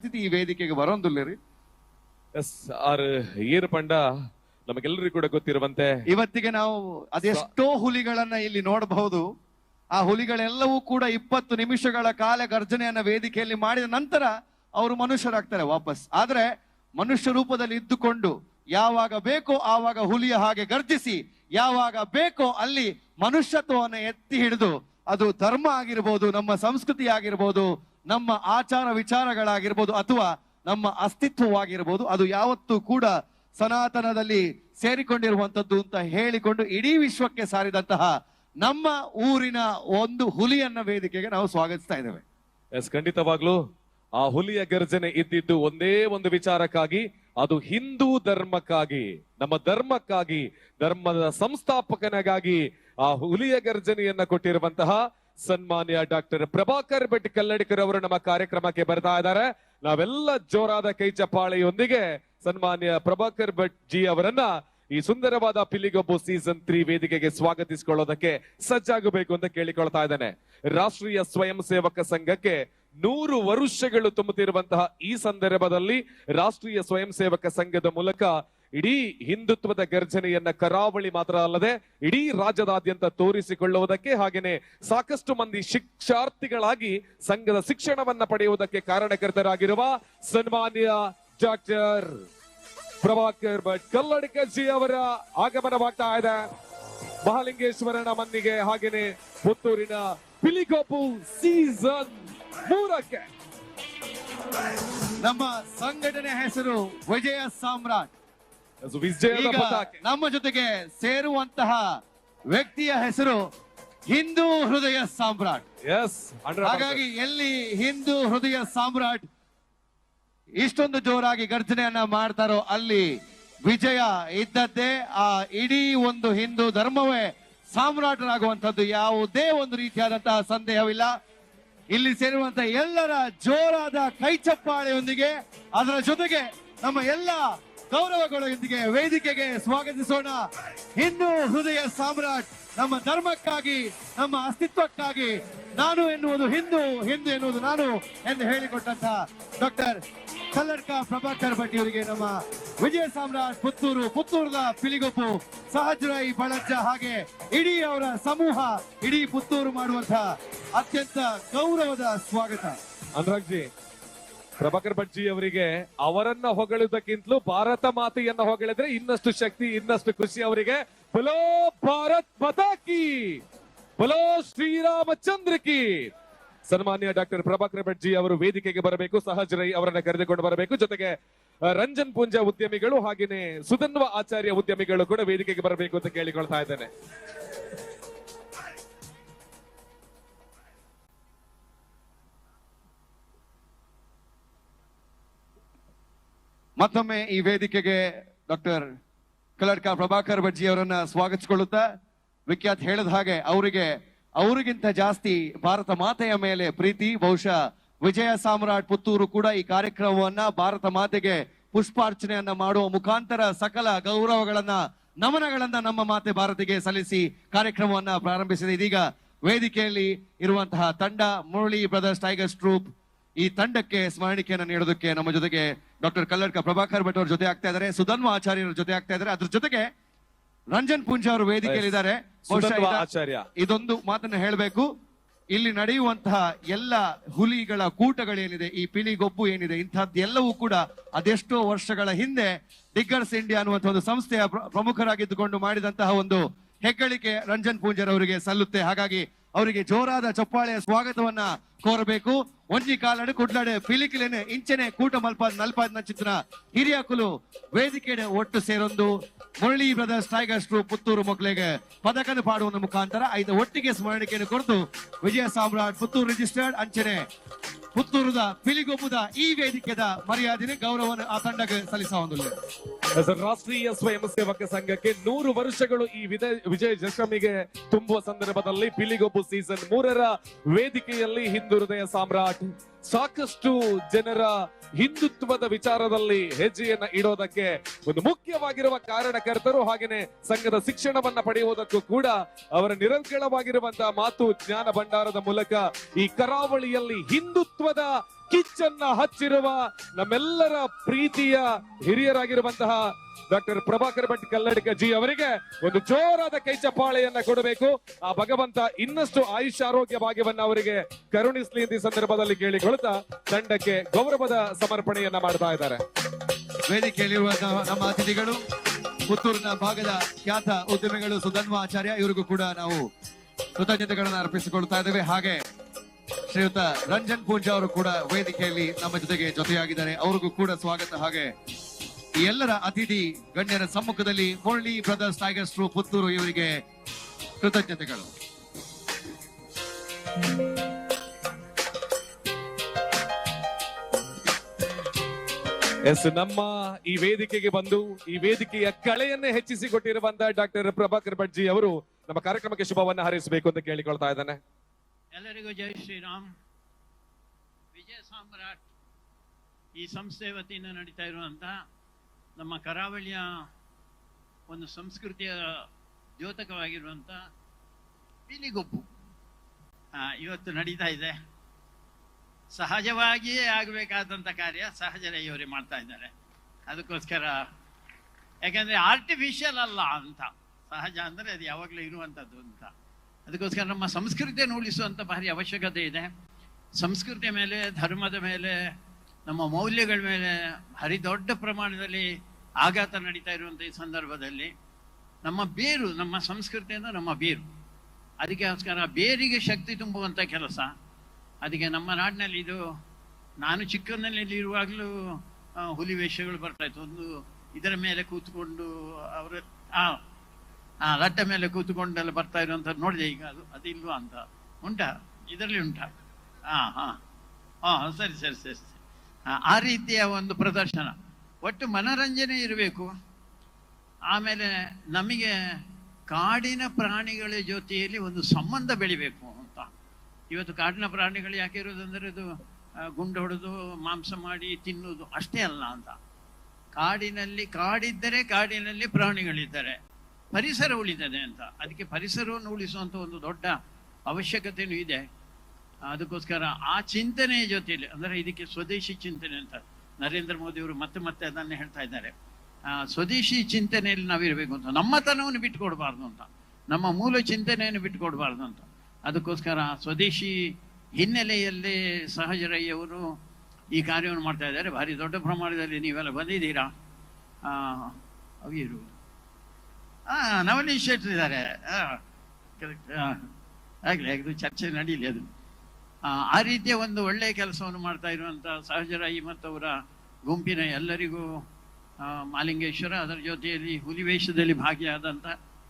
ಈ ವೇದಿಕೆಗೆ ಬರೋದಿಲ್ಲ ರೀ. ಎಸ್ ಆರ್ ಏರ್ ಪಂಡ ನಮಗೆಲ್ಲರಿಗೂ ಕೂಡ ಗೊತ್ತಿರುವಂತೆ ಇವತ್ತಿಗೆ ನಾವು ಅದೆಷ್ಟೋ ಹುಲಿಗಳನ್ನ ಇಲ್ಲಿ ನೋಡಬಹುದು. ಆ ಹುಲಿಗಳೆಲ್ಲವೂ ಕೂಡ ಇಪ್ಪತ್ತು ನಿಮಿಷಗಳ ಕಾಲ ಗರ್ಜನೆಯನ್ನ ವೇದಿಕೆಯಲ್ಲಿ ಮಾಡಿದ ನಂತರ ಅವರು ಮನುಷ್ಯರಾಗ್ತಾರೆ ವಾಪಸ್. ಆದ್ರೆ ಮನುಷ್ಯ ರೂಪದಲ್ಲಿ ಇದ್ದುಕೊಂಡು ಯಾವಾಗ ಬೇಕೋ ಆವಾಗ ಹುಲಿಯ ಹಾಗೆ ಗರ್ಜಿಸಿ ಯಾವಾಗ ಬೇಕೋ ಅಲ್ಲಿ ಮನುಷ್ಯತ್ವವನ್ನು ಎತ್ತಿ ಹಿಡಿದು ಅದು ಧರ್ಮ ಆಗಿರ್ಬೋದು ನಮ್ಮ ಸಂಸ್ಕೃತಿ ಆಗಿರ್ಬೋದು ನಮ್ಮ ಆಚಾರ ವಿಚಾರಗಳಾಗಿರ್ಬೋದು ಅಥವಾ ನಮ್ಮ ಅಸ್ತಿತ್ವವಾಗಿರ್ಬೋದು, ಅದು ಯಾವತ್ತೂ ಕೂಡ ಸನಾತನದಲ್ಲಿ ಸೇರಿಕೊಂಡಿರುವಂತದ್ದು ಅಂತ ಹೇಳಿಕೊಂಡು ಇಡೀ ವಿಶ್ವಕ್ಕೆ ಸಾರಿದಂತಹ ನಮ್ಮ ಊರಿನ ಒಂದು ಹುಲಿಯನ್ನ ವೇದಿಕೆಗೆ ನಾವು ಸ್ವಾಗತಿಸ್ತಾ ಇದ್ದೇವೆ. ಎಸ್ ಖಂಡಿತವಾಗ್ಲೂ. ಆ ಹುಲಿಯ ಗರ್ಜನೆ ಇದ್ದಿದ್ದು ಒಂದೇ ಒಂದು ವಿಚಾರಕ್ಕಾಗಿ, ಅದು ಹಿಂದೂ ಧರ್ಮಕ್ಕಾಗಿ, ನಮ್ಮ ಧರ್ಮಕ್ಕಾಗಿ, ಧರ್ಮದ ಸಂಸ್ಥಾಪಕನಿಗಾಗಿ ಆ ಹುಲಿಯ ಗರ್ಜನೆಯನ್ನ ಕೊಟ್ಟಿರುವಂತಹ ಸನ್ಮಾನ್ಯ ಡಾಕ್ಟರ್ ಪ್ರಭಾಕರ್ ಭಟ್ ಕಲ್ಲಡಿಕರ್ ಅವರು ನಮ್ಮ ಕಾರ್ಯಕ್ರಮಕ್ಕೆ ಬರ್ತಾ ಇದ್ದಾರೆ. ನಾವೆಲ್ಲ ಜೋರಾದ ಕೈ ಚಪ್ಪಾಳೆಯೊಂದಿಗೆ ಸನ್ಮಾನ್ಯ ಪ್ರಭಾಕರ್ ಭಟ್ ಜಿ ಅವರನ್ನ ಈ ಸುಂದರವಾದ ಪಿಲಿಗೊಬ್ಬು ಸೀಸನ್ ತ್ರೀ ವೇದಿಕೆಗೆ ಸ್ವಾಗತಿಸಿಕೊಳ್ಳೋದಕ್ಕೆ ಸಜ್ಜಾಗಬೇಕು ಅಂತ ಕೇಳಿಕೊಳ್ತಾ ಇದ್ದೇನೆ. ರಾಷ್ಟ್ರೀಯ ಸ್ವಯಂ ಸೇವಕ ಸಂಘಕ್ಕೆ ನೂರು ವರುಷಗಳು ತುಂಬುತ್ತಿರುವಂತಹ ಈ ಸಂದರ್ಭದಲ್ಲಿ ರಾಷ್ಟ್ರೀಯ ಸ್ವಯಂ ಸೇವಕ ಸಂಘದ ಮೂಲಕ ಇಡೀ ಹಿಂದುತ್ವದ ಗರ್ಜನೆಯನ್ನ ಕರಾವಳಿ ಮಾತ್ರ ಅಲ್ಲದೆ ಇಡೀ ರಾಜ್ಯದಾದ್ಯಂತ ತೋರಿಸಿಕೊಳ್ಳುವುದಕ್ಕೆ ಹಾಗೆಯೇ ಸಾಕಷ್ಟು ಮಂದಿ ಶಿಕ್ಷಾರ್ಥಿಗಳಾಗಿ ಸಂಘದ ಶಿಕ್ಷಣವನ್ನ ಪಡೆಯುವುದಕ್ಕೆ ಕಾರಣಕರ್ತರಾಗಿರುವ ಸನ್ಮಾನ್ಯ ಡಾಕ್ಟರ್ ಪ್ರಭಾಕರ್ ಭಟ್ ಕಲ್ಲಡಿಕಜ್ಜಿ ಅವರ ಆಗಮನವಾಗ್ತಾ ಇದೆ. ಮಹಾಲಿಂಗೇಶ್ವರನ ಮನ್ನಿಗೆ ಹಾಗೆಯೇ ಪುತ್ತೂರಿನ ಪಿಲಿಗೋಪು ಸೀಸನ್ ಮೂರಕ್ಕೆ. ನಮ್ಮ ಸಂಘಟನೆ ಹೆಸರು ವಿಜಯ ಸಾಮ್ರಾಟ್. ಈಗ ನಮ್ಮ ಜೊತೆಗೆ ಸೇರುವಂತಹ ವ್ಯಕ್ತಿಯ ಹೆಸರು ಹಿಂದೂ ಹೃದಯ ಸಾಮ್ರಾಟ್. ಎಸ್ ಹಾಗಾಗಿ ಎಲ್ಲಿ ಹಿಂದೂ ಹೃದಯ ಸಾಮ್ರಾಟ್ ಇಷ್ಟೊಂದು ಜೋರಾಗಿ ಗರ್ಜನೆಯನ್ನ ಮಾಡ್ತಾರೋ ಅಲ್ಲಿ ವಿಜಯ ಇದ್ದದ್ದೇ ಆ ಇಡೀ ಒಂದು ಹಿಂದೂ ಧರ್ಮವೇ ಸಾಮ್ರಾಟರಾಗುವಂಥದ್ದು. ಯಾವುದೇ ಒಂದು ರೀತಿಯಾದಂತಹ ಸಂದೇಹವಿಲ್ಲ. ಇಲ್ಲಿ ಸೇರುವಂತ ಎಲ್ಲರ ಜೋರಾದ ಕೈಚಪ್ಪಾಳೆಯೊಂದಿಗೆ ಅದರ ಜೊತೆಗೆ ನಮ್ಮ ಎಲ್ಲ ಗೌರವಗಳೊಂದಿಗೆ ವೇದಿಕೆಗೆ ಸ್ವಾಗತಿಸೋಣ. ಹಿಂದೂ ಹೃದಯ ಸಾಮ್ರಾಟ್, ನಮ್ಮ ಧರ್ಮಕ್ಕಾಗಿ, ನಮ್ಮ ಅಸ್ತಿತ್ವಕ್ಕಾಗಿ ನಾನು ಎನ್ನುವುದು ಹಿಂದೂ ಹಿಂದೂ ಎನ್ನುವುದು ನಾನು ಎಂದು ಹೇಳಿಕೊಟ್ಟಂತ ಡಾಕ್ಟರ್ ಕಲ್ಲಡ್ಕ ಪ್ರಭಾಕರ್ ಭಟ್ ಅವರಿಗೆ ನಮ್ಮ ವಿಜಯ ಸಾಮ್ರಾಟ್ ಪುತ್ತೂರು ಪುತ್ತೂರದ ಪಿಲಿಗೊಪ್ಪು ಸಹಜರಾಯಿ ಬಳಜ್ಜ ಹಾಗೆ ಇಡೀ ಅವರ ಸಮೂಹ, ಇಡೀ ಪುತ್ತೂರು ಮಾಡುವಂತಹ ಅತ್ಯಂತ ಗೌರವದ ಸ್ವಾಗತ. ಅನುರಾಗ್ ಜಿ ಪ್ರಭಾಕರ್ ಭಟ್ಜಿ ಅವರಿಗೆ ಅವರನ್ನ ಹೊಗಳುವುದಕ್ಕಿಂತಲೂ ಭಾರತ ಮಾತೆಯನ್ನ ಹೊಗಳಿದ್ರೆ ಇನ್ನಷ್ಟು ಶಕ್ತಿ, ಇನ್ನಷ್ಟು ಖುಷಿ ಅವರಿಗೆ. ಬಲೋ ಭಾರತ್ ಮತಾಕಿ ಬಲೋ ಶ್ರೀರಾಮಚಂದ್ರ ಕಿ! ಸನ್ಮಾನ್ಯ ಡಾಕ್ಟರ್ ಪ್ರಭಾಕರ್ ಭಟ್ಜಿ ಅವರು ವೇದಿಕೆಗೆ ಬರಬೇಕು ಸಹಜ ರೈ ಅವರನ್ನ ಕರೆದುಕೊಂಡು ಬರಬೇಕು. ಜೊತೆಗೆ ರಂಜನ್ ಪೂಂಜಾ ಉದ್ಯಮಿಗಳು ಹಾಗೇನೆ ಸುಧನ್ವ ಆಚಾರ್ಯ ಉದ್ಯಮಿಗಳು ಕೂಡ ವೇದಿಕೆಗೆ ಬರಬೇಕು ಅಂತ ಕೇಳಿಕೊಳ್ತಾ ಇದ್ದೇನೆ. ಮತ್ತೊಮ್ಮೆ ಈ ವೇದಿಕೆಗೆ ಡಾಕ್ಟರ್ ಕಲಡ್ಕ ಪ್ರಭಾಕರ್ ಭಟ್ಜಿ ಅವರನ್ನ ಸ್ವಾಗತಿಸಿಕೊಳ್ಳುತ್ತಾ ವಿಖ್ಯಾತ್ ಹೇಳಿದ ಹಾಗೆ ಅವರಿಗೆ, ಅವರಿಗಿಂತ ಜಾಸ್ತಿ ಭಾರತ ಮಾತೆಯ ಮೇಲೆ ಪ್ರೀತಿ, ಬಹುಶಃ ವಿಜಯ ಸಾಮ್ರಾಟ್ ಪುತ್ತೂರು ಕೂಡ ಈ ಕಾರ್ಯಕ್ರಮವನ್ನ ಭಾರತ ಮಾತೆಗೆ ಪುಷ್ಪಾರ್ಚನೆಯನ್ನ ಮಾಡುವ ಮುಖಾಂತರ ಸಕಲ ಗೌರವಗಳನ್ನ, ನಮನಗಳನ್ನ ನಮ್ಮ ಮಾತೆ ಭಾರತಿಗೆ ಸಲ್ಲಿಸಿ ಕಾರ್ಯಕ್ರಮವನ್ನ ಪ್ರಾರಂಭಿಸಿದೆ. ಇದೀಗ ವೇದಿಕೆಯಲ್ಲಿ ಇರುವಂತಹ ತಂಡ ಮುರಳಿ ಬ್ರದರ್ಸ್ ಟೈಗರ್ಸ್ ಟ್ರೂಪ್ ಈ ತಂಡಕ್ಕೆ ಸ್ಮರಣಿಕೆಯನ್ನು ನೀಡೋದಕ್ಕೆ ನಮ್ಮ ಜೊತೆಗೆ ಡಾಕ್ಟರ್ ಕಲ್ಲಡ್ಕ ಪ್ರಭಾಕರ್ ಭಟ್ ಅವ್ರ ಜೊತೆ ಆಗ್ತಾ ಇದ್ದಾರೆ ಸುಧನ್ವ ಆಚಾರ್ಯರ ಜೊತೆ ಆಗ್ತಾ ಇದ್ದಾರೆ. ಅದ್ರ ಜೊತೆಗೆ ರಂಜನ್ ಪುಂಜ ಅವರು ವೇದಿಕೆಯಲ್ಲಿ ಇದ್ದಾರೆ. ಬಹುಶಃ ಸುಧನ್ವ ಇದ- ಆಚಾರ್ಯ. ಇದೊಂದು ಮಾತನ್ನ ಹೇಳಬೇಕು. ಇಲ್ಲಿ ನಡೆಯುವಂತಹ ಎಲ್ಲ ಹುಲಿಗಳ ಕೂಟಗಳೇನಿದೆ ಈ ಪಿಲಿಗೊಬ್ಬು ಏನಿದೆ ಇಂತಹದ್ದೆಲ್ಲವೂ ಕೂಡ ಅದೆಷ್ಟೋ ವರ್ಷಗಳ ಹಿಂದೆ ಡಿಗ್ಗರ್ಸ್ ಇಂಡಿಯಾ ಅನ್ನುವಂತಹ ಒಂದು ಸಂಸ್ಥೆಯ ಪ್ರಮುಖರಾಗಿದ್ದುಕೊಂಡು ಮಾಡಿದಂತಹ ಒಂದು ಹೆಗ್ಗಳಿಕೆ ರಂಜನ್ ಪೂಂಜರ್ ಅವರಿಗೆ ಸಲ್ಲುತ್ತೆ. ಹಾಗಾಗಿ ಅವರಿಗೆ ಜೋರಾದ ಚಪ್ಪಾಳೆಯ ಸ್ವಾಗತವನ್ನ ಕೋರಬೇಕು. ಒಂಜಿ ಕಾಲಡು ಕುಡ್ಲಾಡೆ ಪಿಲಿಕಿಲೇನೆ ಇಂಚನೆ ಕೂಟ ಮಲ್ಪಾದ್ ನಲ್ಪಾದ ಚಿತ್ರ. ಹಿರಿಯ ಕುಲು ವೇದಿಕೆಡೆ ಒಟ್ಟು ಸೇರೊಂದು. ಮುರಳಿ ಬ್ರದರ್ಸ್ ಟೈಗರ್ಸ್ ಪುತ್ತೂರು ಮಕ್ಕಳಿಗೆ ಪದಕದ ಪಾಡುವ ಮುಖಾಂತರ ಐದು ಒಟ್ಟಿಗೆ ಸ್ಮರಣಿಕೆಯನ್ನು ಕೊರೆದು ವಿಜಯ ಸಾಮ್ರಾಟ್ ಪುತ್ತೂರು ರಿಜಿಸ್ಟರ್ಡ್ ಅಂಚನೆ ಪುತ್ತೂರದ ಪಿಲಿಗೊಬ್ಬದ ಈ ವೇದಿಕೆದ ಮರ್ಯಾದೆನೆ ಗೌರವವನ್ನು ಆ ತಂಡಕ್ಕೆ ರಾಷ್ಟ್ರೀಯ ಸ್ವಯಂ ಸೇವಕ ಸಂಘಕ್ಕೆ ನೂರು ವರ್ಷಗಳು ಈ ವಿಜಯ ದಶಮಿಗೆ ತುಂಬುವ ಸಂದರ್ಭದಲ್ಲಿ ಪಿಲಿಗೊಬ್ಬು ಸೀಸನ್ ಮೂರರ ವೇದಿಕೆಯಲ್ಲಿ ಹಿಂದು ಹೃದಯ ಸಾಮ್ರಾಟ್. ಸಾಕಷ್ಟು ಜನರ ಹಿಂದುತ್ವದ ವಿಚಾರದಲ್ಲಿ ಹೆಜ್ಜೆಯನ್ನ ಇಡೋದಕ್ಕೆ ಒಂದು ಮುಖ್ಯವಾಗಿರುವ ಕಾರಣಕರ್ತರು ಹಾಗೇನೆ ಸಂಘದ ಶಿಕ್ಷಣವನ್ನ ಪಡೆಯುವುದಕ್ಕೂ ಕೂಡ ಅವರ ನಿರಂಕಳವಾಗಿರುವಂತಹ ಮಾತು ಜ್ಞಾನ ಭಂಡಾರದ ಮೂಲಕ ಈ ಕರಾವಳಿಯಲ್ಲಿ ಹಿಂದುತ್ವ ಮಹತ್ವದ ಕಿಚ್ಚನ್ನ ಹಚ್ಚಿರುವ ನಮ್ಮೆಲ್ಲರ ಪ್ರೀತಿಯ ಹಿರಿಯರಾಗಿರುವಂತಹ ಡಾಕ್ಟರ್ ಪ್ರಭಾಕರ್ ಭಟ್ ಕಲ್ಲಡ್ಕ ಜಿ ಅವರಿಗೆ ಒಂದು ಜೋರಾದ ಕೈ ಕೊಡಬೇಕು. ಆ ಭಗವಂತ ಇನ್ನಷ್ಟು ಆಯುಷ್ಯ ಆರೋಗ್ಯ ಭಾಗ್ಯವನ್ನ ಅವರಿಗೆ ಕರುಣಿಸ್ಲಿ ಈ ಸಂದರ್ಭದಲ್ಲಿ ಕೇಳಿಕೊಳ್ತಾ ತಂಡಕ್ಕೆ ಗೌರವದ ಸಮರ್ಪಣೆಯನ್ನ ಮಾಡ್ತಾ ಇದ್ದಾರೆ. ವೇದಿಕೆಯಲ್ಲಿರುವಂತಹ ನಮ್ಮ ಅತಿಥಿಗಳು, ಪುತ್ತೂರಿನ ಭಾಗದ ಖ್ಯಾತ ಉದ್ಯಮಿಗಳು ಸುಧನ್ವ ಆಚಾರ್ಯ ಇವರಿಗೂ ಕೂಡ ನಾವು ಕೃತಜ್ಞತೆಗಳನ್ನು ಅರ್ಪಿಸಿಕೊಳ್ತಾ ಇದ್ದೇವೆ. ಹಾಗೆ ಶ್ರೀಯುತ ರಂಜನ್ ಪೂಂಜಾ ಅವರು ಕೂಡ ವೇದಿಕೆಯಲ್ಲಿ ನಮ್ಮ ಜೊತೆಗೆ ಜೊತೆಯಾಗಿದ್ದಾರೆ. ಅವ್ರಿಗೂ ಕೂಡ ಸ್ವಾಗತ. ಹಾಗೆ ಎಲ್ಲರ ಅತಿಥಿ ಗಣ್ಯರ ಸಮ್ಮುಖದಲ್ಲಿ Murali brothers tigers true Puttur ಇವರಿಗೆ ಕೃತಜ್ಞತೆಗಳು. ಎಸ್, ನಮ್ಮ ಈ ವೇದಿಕೆಗೆ ಬಂದು ಈ ವೇದಿಕೆಯ ಕಳೆಯನ್ನೇ ಹೆಚ್ಚಿಸಿಕೊಟ್ಟಿರುವಂತಹ ಡಾಕ್ಟರ್ ಪ್ರಭಾಕರ್ ಭಟ್ಜಿ ಅವರು ನಮ್ಮ ಕಾರ್ಯಕ್ರಮಕ್ಕೆ ಶುಭವನ್ನು ಹಾರೈಸಬೇಕು ಅಂತ ಕೇಳಿಕೊಳ್ತಾ ಇದ್ದಾನೆ. ಎಲ್ಲರಿಗೂ ಜೈ ಶ್ರೀರಾಮ್. ವಿಜಯ ಸಾಮ್ರಾಟ್ ಈ ಸಂಸ್ಥೆ ವತಿಯಿಂದ ನಡೀತಾ ಇರುವಂಥ ನಮ್ಮ ಕರಾವಳಿಯ ಒಂದು ಸಂಸ್ಕೃತಿಯ ದ್ಯೋತಕವಾಗಿರುವಂಥ ಪೀಲಿಗೊಬ್ಬು. ಆ, ಇವತ್ತು ನಡೀತಾ ಇದೆ. ಸಹಜವಾಗಿಯೇ ಆಗಬೇಕಾದಂಥ ಕಾರ್ಯ ಸಹಜರಯ್ಯವರೇ ಮಾಡ್ತಾ ಇದ್ದಾರೆ. ಅದಕ್ಕೋಸ್ಕರ ಯಾಕಂದರೆ ಆರ್ಟಿಫಿಷಿಯಲ್ ಅಲ್ಲ ಅಂತ. ಸಹಜ ಅಂದರೆ ಅದು ಯಾವಾಗಲೂ ಇರುವಂಥದ್ದು ಅಂತ. ಅದಕ್ಕೋಸ್ಕರ ನಮ್ಮ ಸಂಸ್ಕೃತಿಯನ್ನು ಉಳಿಸುವಂಥ ಭಾರಿ ಅವಶ್ಯಕತೆ ಇದೆ. ಸಂಸ್ಕೃತಿಯ ಮೇಲೆ, ಧರ್ಮದ ಮೇಲೆ, ನಮ್ಮ ಮೌಲ್ಯಗಳ ಮೇಲೆ ಭಾರಿ ದೊಡ್ಡ ಪ್ರಮಾಣದಲ್ಲಿ ಆಘಾತ ನಡೀತಾ ಇರುವಂಥ ಈ ಸಂದರ್ಭದಲ್ಲಿ ನಮ್ಮ ಬೇರು, ನಮ್ಮ ಸಂಸ್ಕೃತಿಯಿಂದ ನಮ್ಮ ಬೇರು. ಅದಕ್ಕೋಸ್ಕರ ಬೇರಿಗೆ ಶಕ್ತಿ ತುಂಬುವಂಥ ಕೆಲಸ. ಅದಕ್ಕೆ ನಮ್ಮ ನಾಡಿನಲ್ಲಿ ಇದು, ನಾನು ಚಿಕ್ಕಂದಿನಲ್ಲಿ ಇರುವಾಗಲೂ ಹುಲಿ ವೇಷಗಳು ಬರ್ತಾಯಿತ್ತು ಒಂದು ಇದರ ಮೇಲೆ ಕೂತ್ಕೊಂಡು ಅವರ, ಆ ಆ ರಟ್ಟ ಮೇಲೆ ಕೂತ್ಕೊಂಡೆಲ್ಲ ಬರ್ತಾ ಇರುವಂಥದ್ದು ನೋಡಿದೆ ಈಗ ಅದು ಅದಿಲ್ವಾ ಅಂತ. ಉಂಟಾ? ಇದರಲ್ಲಿ ಉಂಟಾ? ಹಾ ಹಾ. ಹಾ ಸರಿ ಸರಿ ಸರಿ ಸರಿ. ಆ, ರೀತಿಯ ಒಂದು ಪ್ರದರ್ಶನ. ಒಟ್ಟು ಮನರಂಜನೆ ಇರಬೇಕು. ಆಮೇಲೆ ನಮಗೆ ಕಾಡಿನ ಪ್ರಾಣಿಗಳ ಜೊತೆಯಲ್ಲಿ ಒಂದು ಸಂಬಂಧ ಬೆಳಿಬೇಕು ಅಂತ. ಇವತ್ತು ಕಾಡಿನ ಪ್ರಾಣಿಗಳು ಯಾಕೆ ಇರೋದಂದ್ರೆ ಅದು ಗುಂಡು ಹೊಡೆದು ಮಾಂಸ ಮಾಡಿ ತಿನ್ನುವುದು ಅಷ್ಟೇ ಅಲ್ಲ ಅಂತ. ಕಾಡಿನಲ್ಲಿ ಕಾಡಿದ್ದರೆ ಕಾಡಿನಲ್ಲಿ ಪ್ರಾಣಿಗಳಿದ್ದಾರೆ. ಪರಿಸರ ಉಳಿತದೆ ಅಂತ. ಅದಕ್ಕೆ ಪರಿಸರವನ್ನು ಉಳಿಸುವಂಥ ಒಂದು ದೊಡ್ಡ ಅವಶ್ಯಕತೆಯೂ ಇದೆ. ಅದಕ್ಕೋಸ್ಕರ ಆ ಚಿಂತನೆಯ ಜೊತೆಯಲ್ಲಿ ಅಂದರೆ ಇದಕ್ಕೆ ಸ್ವದೇಶಿ ಚಿಂತನೆ ಅಂತ ನರೇಂದ್ರ ಮೋದಿಯವರು ಮತ್ತೆ ಮತ್ತೆ ಅದನ್ನೇ ಹೇಳ್ತಾ ಇದ್ದಾರೆ. ಆ, ಸ್ವದೇಶಿ ಚಿಂತನೆಯಲ್ಲಿ ನಾವಿರಬೇಕು ಅಂತ. ನಮ್ಮತನವನ್ನು ಬಿಟ್ಟುಕೊಡ್ಬಾರ್ದು ಅಂತ. ನಮ್ಮ ಮೂಲ ಚಿಂತನೆಯನ್ನು ಬಿಟ್ಟುಕೊಡ್ಬಾರ್ದು ಅಂತ. ಅದಕ್ಕೋಸ್ಕರ ಸ್ವದೇಶಿ ಹಿನ್ನೆಲೆಯಲ್ಲಿ ಸಹಜರಯ್ಯವರು ಈ ಕಾರ್ಯವನ್ನು ಮಾಡ್ತಾ ಇದ್ದಾರೆ. ಭಾರಿ ದೊಡ್ಡ ಪ್ರಮಾಣದಲ್ಲಿ ನೀವೆಲ್ಲ ಬಂದಿದ್ದೀರಾ? ಅವಿರು ನವನೀಶ್ ಶೆಟ್ಟಿ ಇದ್ದಾರೆ. ಆಗಲಿ ಅದು ಚರ್ಚೆ ನಡೀಲಿ ಅದು. ಆ, ರೀತಿಯ ಒಂದು ಒಳ್ಳೆಯ ಕೆಲಸವನ್ನು ಮಾಡ್ತಾ ಇರುವಂಥ ಸಹಜರಾಯಿ ಮತ್ತವರ ಗುಂಪಿನ ಎಲ್ಲರಿಗೂ ಮಾಲಿಂಗೇಶ್ವರ ಅದರ ಜೊತೆಯಲ್ಲಿ ಹುಲಿವೇಶದಲ್ಲಿ ಭಾಗಿಯಾದಂಥ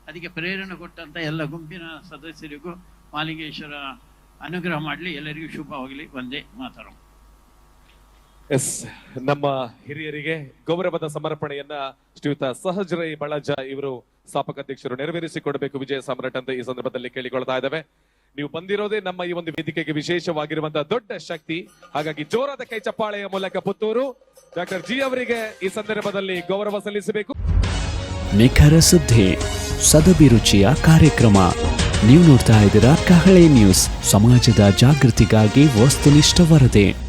ಅದಕ್ಕೆ ಪ್ರೇರಣೆ ಕೊಟ್ಟಂಥ ಎಲ್ಲ ಗುಂಪಿನ ಸದಸ್ಯರಿಗೂ ಮಾಲಿಂಗೇಶ್ವರ ಅನುಗ್ರಹ ಮಾಡಲಿ. ಎಲ್ಲರಿಗೂ ಶುಭವಾಗಲಿ ಒಂದೇ ಮಾತಾಡೋಣ ಎಸ್ ನಮ್ಮ ಹಿರಿಯರಿಗೆ ಗೌರವದ ಸಮರ್ಪಣೆಯನ್ನ ಶ್ರೀಯುತ ಸಹಜರೈ ಬಳಜ ಇವರು ಸ್ಥಾಪಕ ಅಧ್ಯಕ್ಷರು ನೆರವೇರಿಸಿಕೊಡಬೇಕು ವಿಜಯ ಸಾಮ್ರಾಟ್ ಅಂತ ಈ ಸಂದರ್ಭದಲ್ಲಿ ಕೇಳಿಕೊಳ್ತಾ ಇದ್ದಾವೆ. ನೀವು ಬಂದಿರೋದೇ ನಮ್ಮ ಈ ಒಂದು ವೇದಿಕೆಗೆ ವಿಶೇಷವಾಗಿರುವಂತಹ ದೊಡ್ಡ ಶಕ್ತಿ. ಹಾಗಾಗಿ ಜೋರಾದ ಕೈ ಚಪ್ಪಾಳೆಯ ಮೂಲಕ ಪುತ್ತೂರು. ಡಾಕ್ಟರ್ ಜಿ ಅವರಿಗೆ ಈ ಸಂದರ್ಭದಲ್ಲಿ ಗೌರವ ಸಲ್ಲಿಸಬೇಕು. ನಿಖರ ಸುದ್ದಿ ಸದಭಿರುಚಿಯ ಕಾರ್ಯಕ್ರಮ. ನೀವು ನೋಡ್ತಾ ಇದ್ದೀರಾ ಕಹಳೆ ನ್ಯೂಸ್. ಸಮಾಜದ ಜಾಗೃತಿಗಾಗಿ ವಸ್ತುನಿಷ್ಠ ವರದಿ.